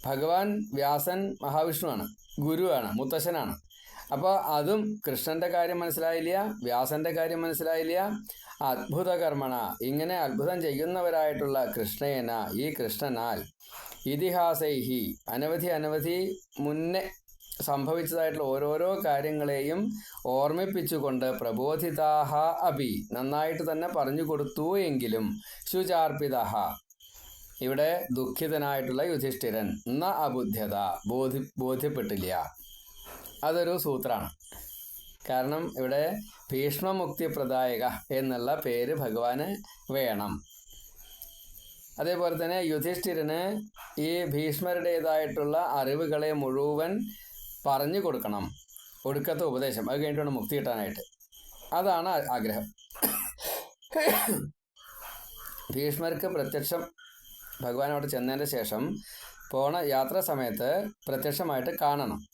ഭഗവാൻ വ്യാസൻ മഹാവിഷ്ണുവാണ്. ഗുരുവാണ്. മുത്തശ്ശനാണ്. അപ്പോൾ അതും കൃഷ്ണന്റെ കാര്യം മനസ്സിലായില്ല വ്യാസന്റെ കാര്യം മനസ്സിലായില്ല. അത്ഭുത കർമ്മണ ഇങ്ങനെ അത്ഭുതം ചെയ്യുന്നവരായിട്ടുള്ള കൃഷ്ണേന ഈ കൃഷ്ണനാൽ ഇതിഹാസൈഹി അനവധി അനവധി മുന്നേ സംഭവിച്ചതായിട്ടുള്ള ഓരോരോ കാര്യങ്ങളെയും ഓർമ്മിപ്പിച്ചുകൊണ്ട് പ്രബോധിതാഹ അഭി നന്നായിട്ട് തന്നെ പറഞ്ഞു കൊടുത്തു എങ്കിലും ശുചാർപ്പിതഹ ഇവിടെ ദുഃഖിതനായിട്ടുള്ള യുധിഷ്ഠിരൻ ന അബുദ്ധ്യത ബോധി ബോധ്യപ്പെട്ടില്ല. അതൊരു സൂത്രമാണ് കാരണം ഇവിടെ ഭീഷ്മമുക്തി പ്രദായക എന്നുള്ള പേര് ഭഗവാന് വേണം. അതേപോലെ തന്നെ യുധിഷ്ഠിരന് ഈ ഭീഷ്മരുടേതായിട്ടുള്ള അറിവുകളെ മുഴുവൻ പറഞ്ഞു കൊടുക്കണം. ഒടുക്കത്തെ ഉപദേശം. അത് കഴിഞ്ഞിട്ടാണ് മുക്തി കിട്ടാനായിട്ട്. അതാണ് ആഗ്രഹം. ഭീഷ്മർക്ക് പ്രത്യക്ഷം ഭഗവാനോട് ചെന്നതിന്റെ ശേഷം പോണ യാത്രാ സമയത്ത് പ്രത്യക്ഷമായിട്ട് കാണണം.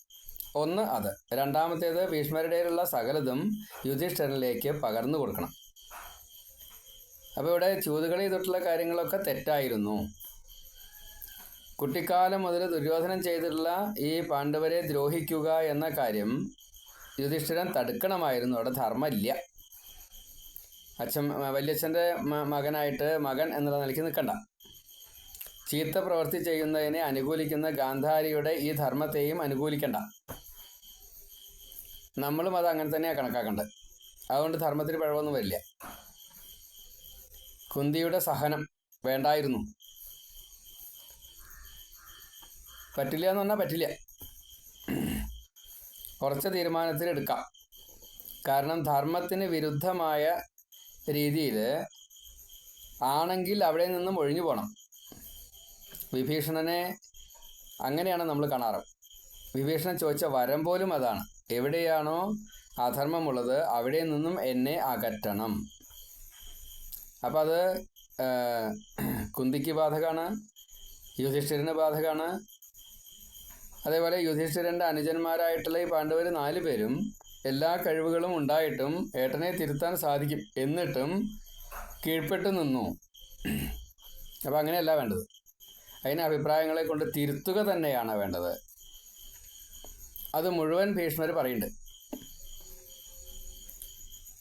ഒന്ന് അത്. രണ്ടാമത്തേത് ഭീഷ്മരുടെയിലുള്ള സകലതും യുധിഷ്ഠരനിലേക്ക് പകർന്നു കൊടുക്കണം. അപ്പോൾ ഇവിടെ ചൂതുകളി തൊട്ടുള്ള കാര്യങ്ങളൊക്കെ തെറ്റായിരുന്നു. കുട്ടിക്കാലം മുതൽ ദുര്യോധനം ചെയ്തിട്ടുള്ള ഈ പാണ്ഡവരെ ദ്രോഹിക്കുക എന്ന കാര്യം യുധിഷ്ഠിരൻ തടുക്കണമായിരുന്നു. അവിടെ ധർമ്മമില്ല. അച്ഛൻ വല്യച്ഛന്റെ മകനായിട്ട് മകൻ എന്നുള്ള നിലയ്ക്ക് നിൽക്കണ്ട. ചീത്ത പ്രവൃത്തി ചെയ്യുന്നതിനെ അനുകൂലിക്കുന്ന ഗാന്ധാരിയുടെ ഈ ധർമ്മത്തെയും അനുകൂലിക്കണ്ട. നമ്മളും അത് അങ്ങനെ തന്നെയാണ് കണക്കാക്കേണ്ടത് അതുകൊണ്ട് ധർമ്മത്തിന് പിഴവൊന്നും വരില്ല. കുന്തിയുടെ സഹനം വേണ്ടായിരുന്നു. പറ്റില്ല എന്ന് പറഞ്ഞാൽ പറ്റില്ല. കുറച്ച് തീരുമാനത്തിൽ എടുക്കാം. കാരണം ധർമ്മത്തിന് വിരുദ്ധമായ രീതിയിൽ ആണെങ്കിൽ അവിടെ നിന്നും ഒഴിഞ്ഞു പോകണം വിഭീഷണനെ അങ്ങനെയാണ് നമ്മൾ കാണാറ്. വിഭീഷണൻ ചോദിച്ച വരം പോലും അതാണ്. എവിടെയാണോ അധർമ്മമുള്ളത് അവിടെ നിന്നും എന്നെ അകറ്റണം. അപ്പം അത് കുന്തിക്ക് ബാധകമാണ് യുധിഷ്ഠിരന് ബാധകമാണ് അതേപോലെ യുധിഷ്ഠിരന്റെ അനുജന്മാരായിട്ടുള്ള ഈ പാണ്ഡവർ നാല് പേരും എല്ലാ കഴിവുകളും ഉണ്ടായിട്ടും ഏട്ടനെ തിരുത്താൻ സാധിക്കും. എന്നിട്ടും കീഴ്പ്പെട്ടു നിന്നു. അപ്പം അങ്ങനെയല്ല വേണ്ടത്. അതിന് അഭിപ്രായങ്ങളെ കൊണ്ട് തിരുത്തുക തന്നെയാണ് വേണ്ടത്. അത് മുഴുവൻ ഭീഷ്മർ പറയുന്നുണ്ട്.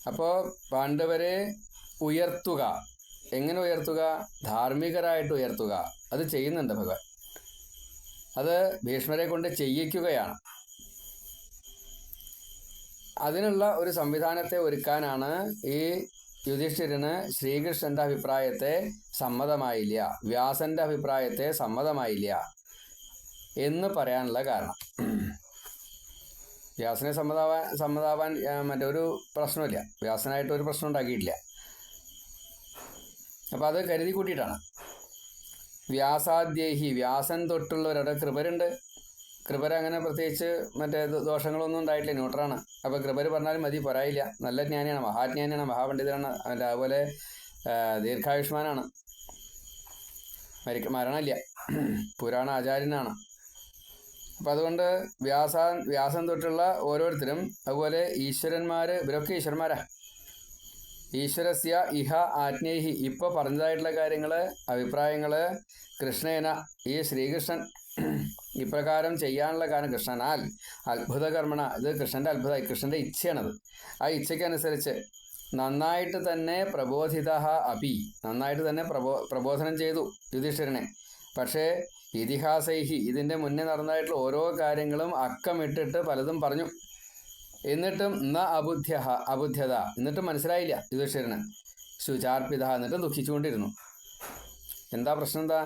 അപ്പോൾ പാണ്ഡവരെ ഉയർത്തുക. എങ്ങനെ ഉയർത്തുക? ധാർമ്മികരായിട്ട് ഉയർത്തുക. അത് ചെയ്യുന്നുണ്ട് ഭഗവാൻ. അത് ഭീഷ്മരെ കൊണ്ട് ചെയ്യിക്കുകയാണ്. അതിനുള്ള ഒരു സംവിധാനത്തെ ഒരുക്കാനാണ് ഈ യുധിഷ്ഠിരന് ശ്രീകൃഷ്ണന്റെ അഭിപ്രായത്തെ സമ്മതമായില്ല. വ്യാസന്റെ അഭിപ്രായത്തെ സമ്മതമായില്ല എന്ന് പറയാനുള്ള കാരണം. വ്യാസനെ സമ്മതാവാൻ സമ്മതാവാൻ മറ്റൊരു പ്രശ്നമില്ല വ്യാസനായിട്ട് ഒരു പ്രശ്നം ഉണ്ടാക്കിയിട്ടില്ല. അപ്പം അത് കരുതി കൂട്ടിയിട്ടാണ്. വ്യാസാദ്യേഹി വ്യാസൻ തൊട്ടുള്ളവരുടെ കൃപരുണ്ട്. കൃപര അങ്ങനെ പ്രത്യേകിച്ച് മറ്റേ ദോഷങ്ങളൊന്നും ഉണ്ടായിട്ടില്ല. ന്യൂട്രാണ് അപ്പോൾ കൃപർ പറഞ്ഞാലും മതി പറയില്ല നല്ല ജ്ഞാനിയാണ് മഹാജ്ഞാനിയാണ് മഹാപണ്ഡിതനാണ്. അല്ല അതുപോലെ ദീർഘായുഷ്മാനാണ്. മരിക്ക മരണമില്ല. പുരാണ ആചാര്യനാണ് അപ്പം അതുകൊണ്ട് വ്യാസ വ്യാസം തൊട്ടുള്ള ഓരോരുത്തരും അതുപോലെ ഈശ്വരന്മാർ ഇവരൊക്കെ ഈശ്വരന്മാരാ. ഈശ്വരസ്യ ഇഹ ആജ്ഞേഹി. ഇപ്പോൾ പറഞ്ഞതായിട്ടുള്ള കാര്യങ്ങൾ അഭിപ്രായങ്ങൾ കൃഷ്ണേന ഈ ശ്രീകൃഷ്ണൻ ഇപ്രകാരം ചെയ്യാനുള്ള കാരണം കൃഷ്ണനാൽ അത്ഭുത കർമ്മണ ഇത് കൃഷ്ണന്റെ അത്ഭുത കൃഷ്ണന്റെ ഇച്ഛയാണത്. ആ ഇച്ഛയ്ക്കനുസരിച്ച് നന്നായിട്ട് തന്നെ പ്രബോധിത അപി നന്നായിട്ട് തന്നെ പ്രബോ പ്രബോധനം ചെയ്തു യുധിഷ്ഠിരനെ. പക്ഷേ ഇതിഹാസൈഹി ഇതിന്റെ മുന്നേ നടന്നതായിട്ടുള്ള ഓരോ കാര്യങ്ങളും അക്കമിട്ടിട്ട് പലതും പറഞ്ഞു. എന്നിട്ടും ന അബുദ്ധ്യ അബുദ്ധ്യത എന്നിട്ടും മനസ്സിലായില്ല യുധിഷ്ഠിരന്. ശുചാർപ്പിത എന്നിട്ടും ദുഃഖിച്ചുകൊണ്ടിരുന്നു. എന്താ പ്രശ്നം എന്താ?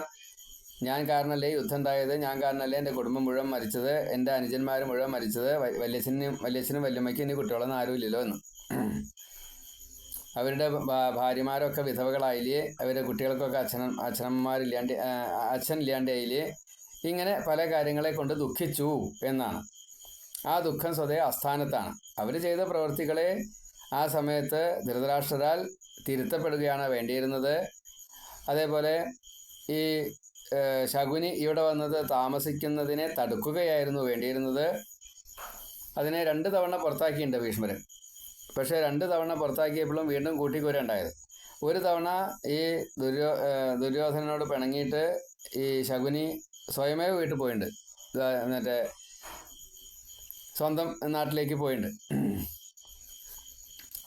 ഞാൻ കാരണമല്ലേ യുദ്ധം ഉണ്ടായത് ഞാൻ കാരണമല്ലേ എന്റെ കുടുംബം മുഴുവൻ മരിച്ചത്? എന്റെ അനുജന്മാർ മുഴുവൻ മരിച്ചത്? വല്യച്ഛനും വല്യച്ഛനും വല്യമ്മയ്ക്കും ഇനി കുട്ടികളൊന്നും ആരുമില്ലല്ലോ എന്ന്. അവരുടെ ഭാര്യമാരൊക്കെ വിധവകളായില്ലേ? അവരുടെ കുട്ടികൾക്കൊക്കെ അച്ഛനും അച്ഛനമ്മമാരില്ലാണ്ട് അച്ഛൻ ഇല്ലാണ്ടായില്ലേ ഇങ്ങനെ പല കാര്യങ്ങളെ കൊണ്ട് ദുഃഖിച്ചു എന്നാണ്. ആ ദുഃഖം സ്വതേ അസ്ഥാനത്താണ് അവർ ചെയ്ത പ്രവൃത്തികളെ ആ സമയത്ത് ധൃതരാഷ്ട്രരാൽ തിരുത്തപ്പെടുകയാണ് വേണ്ടിയിരുന്നത്. അതേപോലെ ഈ ശകുനി ഇവിടെ വന്നത് താമസിക്കുന്നതിനെ തടുക്കുകയായിരുന്നു വേണ്ടിയിരുന്നത്. അതിനെ രണ്ട് തവണ പുറത്താക്കിയിട്ടുണ്ട് ഭീഷ്മരൻ പക്ഷേ രണ്ട് തവണ പുറത്താക്കിയപ്പോഴും വീണ്ടും കൂട്ടിക്കൂരുണ്ടായത് ഒരു തവണ ഈ ദുര്യോ ദുര്യോധനോട് പിണങ്ങിയിട്ട് ഈ ശകുനി സ്വയമേ വീട്ടിൽ പോയിട്ടുണ്ട് മറ്റേ സ്വന്തം നാട്ടിലേക്ക് പോയിട്ടുണ്ട്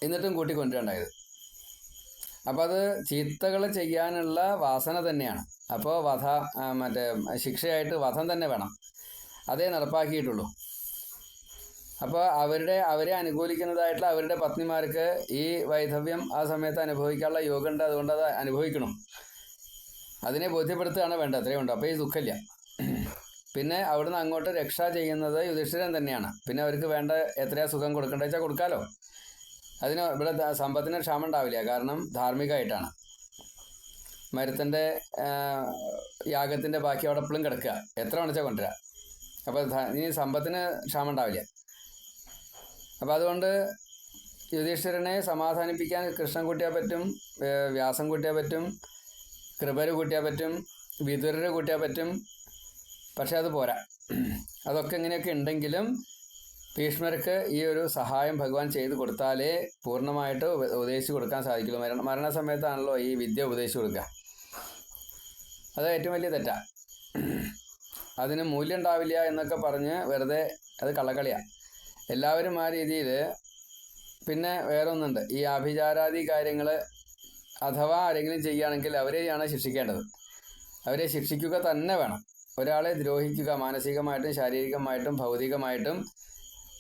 എന്നിട്ടും കൂട്ടിക്കൊണ്ടുണ്ടായത് അപ്പോൾ അത് ചീത്തകൾ ചെയ്യാനുള്ള വാസന തന്നെയാണ്. അപ്പോൾ വധ മറ്റേ ശിക്ഷയായിട്ട് വധം തന്നെ വേണം. അതേ നടപ്പാക്കിയിട്ടുള്ളൂ. അപ്പോൾ അവരുടെ അവരെ അനുകൂലിക്കുന്നതായിട്ടുള്ള അവരുടെ പത്നിമാർക്ക് ഈ വൈധവ്യം ആ സമയത്ത് അനുഭവിക്കാനുള്ള യോഗമുണ്ട് അതുകൊണ്ട് അത് അനുഭവിക്കണം. അതിനെ ബോധ്യപ്പെടുത്തുകയാണ് വേണ്ടത്. അത്രയും ഉണ്ട് അപ്പോൾ ഈ ദുഃഖമില്ല പിന്നെ അവിടുന്ന് അങ്ങോട്ട് രക്ഷ ചെയ്യുന്നത് യുധിഷ്ഠിരൻ തന്നെയാണ്. പിന്നെ അവർക്ക് വേണ്ട എത്രയാ സുഖം കൊടുക്കേണ്ടത് വെച്ചാൽ കൊടുക്കാലോ. അതിന് ഇവിടെ സമ്പത്തിന് ക്ഷാമം ഉണ്ടാവില്ല. കാരണം ധാർമ്മികമായിട്ടാണ്. മരുത്തിന്റെ യാഗത്തിന്റെ ബാക്കി അവിടെ എപ്പോഴും കിടക്കുക. എത്ര വേണിച്ചാൽ കൊണ്ടുവരാം. അപ്പോൾ ഇനി സമ്പത്തിന് ക്ഷാമം ഉണ്ടാവില്ല. അപ്പോൾ അതുകൊണ്ട് യുധിഷ്ഠിരനെ സമാധാനിപ്പിക്കാൻ കൃഷ്ണൻ കൂട്ടിയാൽ പറ്റും വ്യാസം കൂട്ടിയാൽ പറ്റും കൃപര് കൂട്ടിയാൽ പറ്റും വിതുരര് കൂട്ടിയാൽ പറ്റും. പക്ഷെ അത് പോരാ. അതൊക്കെ ഇങ്ങനെയൊക്കെ ഉണ്ടെങ്കിലും ഭീഷ്മർക്ക് ഈ ഒരു സഹായം ഭഗവാൻ ചെയ്തു കൊടുത്താലേ പൂർണമായിട്ട് ഉപ- ഉപദേശിച്ചു കൊടുക്കാൻ സാധിക്കുള്ളൂ. മരണ മരണസമയത്താണല്ലോ ഈ വിദ്യ ഉപദേശിച്ചു കൊടുക്കുക. അത് ഏറ്റവും വലിയ തെറ്റാ. അതിന് മൂല്യം ഉണ്ടാവില്ല എന്നൊക്കെ പറഞ്ഞ് വെറുതെ അത് കള്ളക്കളിയാണ് എല്ലാവരും ആ രീതിയിൽ പിന്നെ വേറെ ഒന്നുണ്ട് ഈ ആഭിചാരാദി കാര്യങ്ങൾ അഥവാ ആരെങ്കിലും ചെയ്യുകയാണെങ്കിൽ അവരെയാണ് ശിക്ഷിക്കേണ്ടത്. അവരെ ശിക്ഷിക്കുക തന്നെ വേണം. ഒരാളെ ദ്രോഹിക്കുക മാനസികമായിട്ടും ശാരീരികമായിട്ടും ഭൗതികമായിട്ടും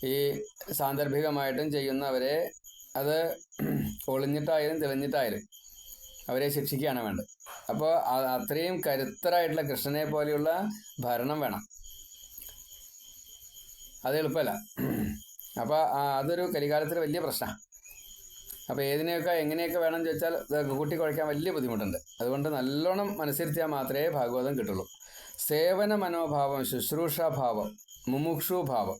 ഈ സാന്ദർഭികമായിട്ടും ചെയ്യുന്നവരെ അത് ഒളിഞ്ഞിട്ടായാലും തെളിഞ്ഞിട്ടായാലും അവരെ ശിക്ഷിക്കുകയാണ് വേണ്ടത്. അപ്പോൾ അത്രയും കരുത്തരായിട്ടുള്ള കൃഷ്ണനെ പോലെയുള്ള ഭരണം വേണം. അത് എളുപ്പമല്ല. അപ്പോൾ അതൊരു കലികാലത്തിൽ വലിയ പ്രശ്നമാണ് അപ്പോൾ ഏതിനെയൊക്കെ എങ്ങനെയൊക്കെ വേണം എന്ന് ചോദിച്ചാൽ കൂട്ടി കുഴയ്ക്കാൻ വലിയ ബുദ്ധിമുട്ടുണ്ട്. അതുകൊണ്ട് നല്ലോണം മനസ്സിരുത്തിയാൽ മാത്രമേ ഭാഗവതം കിട്ടുള്ളൂ. സേവന മനോഭാവം ശുശ്രൂഷാഭാവം മുമുക്ഷുഭാവം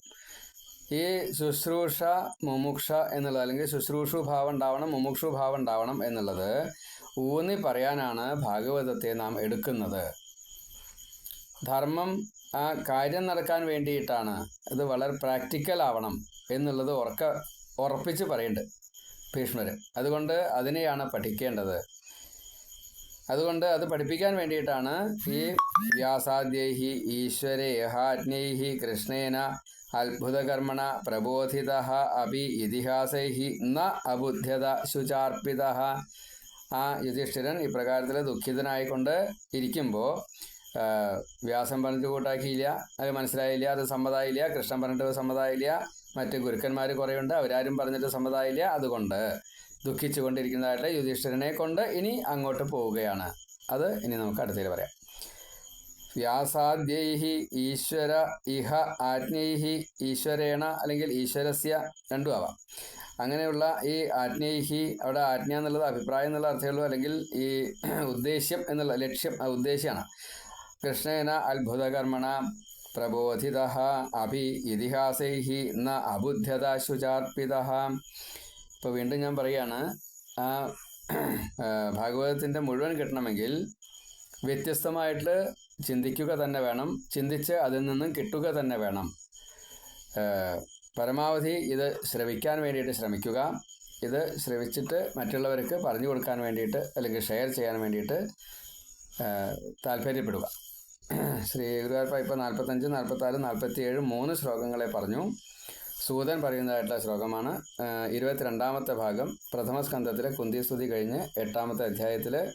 ഈ ശുശ്രൂഷ മുമുക്ഷ എന്നുള്ളത് അല്ലെങ്കിൽ ശുശ്രൂഷു ഭാവം ഉണ്ടാവണം മുമുക്ഷു ഭാവം ഉണ്ടാവണം എന്നുള്ളത് ഊന്നി പറയാനാണ് ഭാഗവതത്തെ നാം എടുക്കുന്നത്. ധർമ്മം ആ കാര്യം നടക്കാൻ വേണ്ടിയിട്ടാണ് ഇത് വളരെ പ്രാക്ടിക്കൽ ആവണം എന്നുള്ളത് ഉറക്ക ഉറപ്പിച്ച് പറയുന്നുണ്ട് ഭീഷ്മർ അതുകൊണ്ട് അതിനെയാണ് പഠിക്കേണ്ടത്. അതുകൊണ്ട് അത് പഠിപ്പിക്കാൻ വേണ്ടിയിട്ടാണ് ഈ വ്യാസാദ്യൈഹി ഈശ്വരേഹാജ്ഞൈഹി കൃഷ്ണേന അത്ഭുതകർമ്മണ പ്രബോധിത അപി ഇതിഹാസൈഹി ന അബുദ്ധ്യത ശുചാർപ്പിത. ആ യുധിഷ്ഠിരൻ ഇപ്രകാരത്തിൽ ദുഃഖിതനായിക്കൊണ്ട് ഇരിക്കുമ്പോൾ വ്യാസം പറഞ്ഞിട്ട് കൂട്ടാക്കിയില്ല അത് മനസ്സിലായില്ല അത് സമ്മതായില്ല കൃഷ്ണൻ പറഞ്ഞിട്ട് സമ്മതായില്ല മറ്റ് ഗുരുക്കന്മാർ കുറേയുണ്ട് അവരാരും പറഞ്ഞിട്ട് സമ്മതായില്ല അതുകൊണ്ട് ദുഃഖിച്ചു കൊണ്ടിരിക്കുന്നതായിട്ട് യുധിഷ്ഠിരനെ കൊണ്ട് ഇനി അങ്ങോട്ട് പോവുകയാണ്. അത് ഇനി നമുക്ക് അടുത്തതിൽ പറയാം. വ്യാസാദ്യൈഹി ഈശ്വര ഇഹ ആജ്ഞൈഹി ഈശ്വരേണ അല്ലെങ്കിൽ ഈശ്വരസ്യ രണ്ടും ആവാം. അങ്ങനെയുള്ള ഈ ആജ്ഞൈഹി അവിടെ ആജ്ഞ എന്നുള്ളത് അഭിപ്രായം എന്നുള്ള അർത്ഥമുള്ളൂ. അല്ലെങ്കിൽ ഈ ഉദ്ദേശ്യം എന്നുള്ള ലക്ഷ്യം ഉദ്ദേശ്യമാണ് കൃഷ്ണേന അത്ഭുതകർമ്മണ പ്രബോധിത അഭി ഇതിഹാസൈഹി ന അബുദ്ധ്യത ശുചാർപ്പിത ഇപ്പോൾ വീണ്ടും ഞാൻ പറയുകയാണ് ആ ഭാഗവതത്തിന്റെ മുഴുവൻ കിട്ടണമെങ്കിൽ വ്യത്യസ്തമായിട്ട് ചിന്തിക്കുക തന്നെ വേണം. ചിന്തിച്ച് അതിൽ നിന്നും കിട്ടുക തന്നെ വേണം. പരമാവധി ഇത് ശ്രവിക്കാൻ വേണ്ടിയിട്ട് ശ്രമിക്കുക. ഇത് ശ്രവിച്ചിട്ട് മറ്റുള്ളവർക്ക് പറഞ്ഞു കൊടുക്കാൻ വേണ്ടിയിട്ട് അല്ലെങ്കിൽ ഷെയർ ചെയ്യാൻ വേണ്ടിയിട്ട് താല്പര്യപ്പെടുക. ശ്രീ ഗുരുവായൂരപ്പ ഇപ്പോൾ നാൽപ്പത്തഞ്ച് നാൽപ്പത്താറ് നാൽപ്പത്തിയേഴ് മൂന്ന് ശ്ലോകങ്ങളെ പറഞ്ഞു. സൂതൻ പറയുന്നതായിട്ടുള്ള ശ്ലോകമാണ്. ഇരുപത്തിരണ്ടാമത്തെ ഭാഗം പ്രഥമ സ്കന്ധത്തിലെ കുന്തിസ്തുതി കഴിഞ്ഞ് എട്ടാമത്തെ അധ്യായത്തിൽ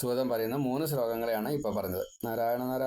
സൂതൻ പറയുന്ന മൂന്ന് ശ്ലോകങ്ങളെയാണ് ഇപ്പോൾ പറഞ്ഞത്. നാരായണ നാരായണ